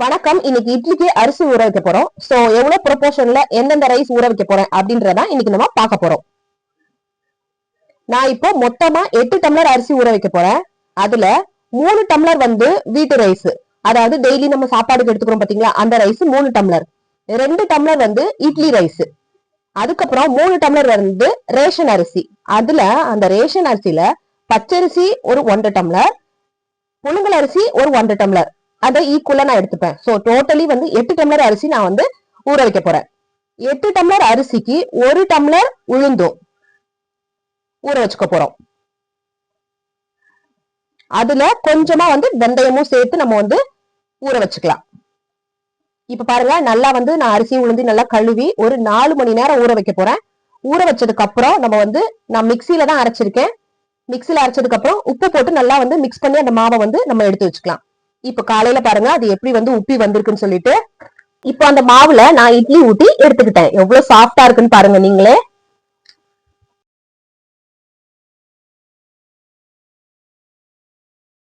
வணக்கம். இன்னைக்கு இட்லிக்கு அரிசி ஊற வைக்க போறோம். சோ எவ்வளவு ப்ரொபோர்ஷன்ல எந்தெந்த ரைஸ் ஊற வைக்க போறேன் அப்படின்றத இன்னைக்கு நம்ம பார்க்க போறோம். நான் இப்போ மொத்தமா எட்டு டம்ளர் அரிசி ஊற வைக்க போறேன். அதுல மூணு டம்ளர் வந்து வீட்டு ரைஸ் அதாவது டெய்லி நம்ம சாப்பாடுக்கு எடுத்துக்கிறோம் பாத்தீங்களா? அந்த ரைஸ் மூணு டம்ளர். ரெண்டு டம்ளர் வந்து இட்லி ரைஸ் அதுக்கப்புறம் மூணு டம்ளர் வந்து ரேஷன் அரிசி. அதுல அந்த ரேஷன் அரிசியில பச்சரிசி ஒரு ஒன்றரை டம்ளர் புழுங்கல் அரிசி ஒரு ஒன்றரை டம்ளர். அதை ஈக்குவலா நான் எடுத்துப்பேன். ஸோ டோட்டலி வந்து எட்டு டம்ளர் அரிசி நான் வந்து ஊற வைக்க போறேன். எட்டு டம்ளர் அரிசிக்கு ஒரு டம்ளர் உளுந்தும் ஊற வச்சுக்க போறோம். அதுல கொஞ்சமா வந்து வெந்தயமும் சேர்த்து நம்ம வந்து ஊற வச்சுக்கலாம். இப்ப பாருங்க நல்லா வந்து நான் அரிசி உளுந்து நல்லா கழுவி ஒரு நாலு மணி நேரம் ஊற வைக்க போறேன். ஊற வச்சதுக்கு அப்புறம் நம்ம வந்து நான் மிக்சியில தான் அரைச்சிருக்கேன். மிக்சியில அரைச்சதுக்கு அப்புறம் உப்பு போட்டு நல்லா வந்து மிக்ஸ் பண்ணி அந்த மாவை வந்து நம்ம எடுத்து வச்சுக்கலாம். இப்ப காலையில பாருங்க அது எப்படி வந்து உப்பி வந்திருக்குன்னு சொல்லிட்டு இப்போ அந்த மாவுல நான் இட்லி ஊட்டி எடுத்துக்கிட்டேன். எவ்வளவு சாஃப்டா இருக்குன்னு பாருங்க நீங்களே.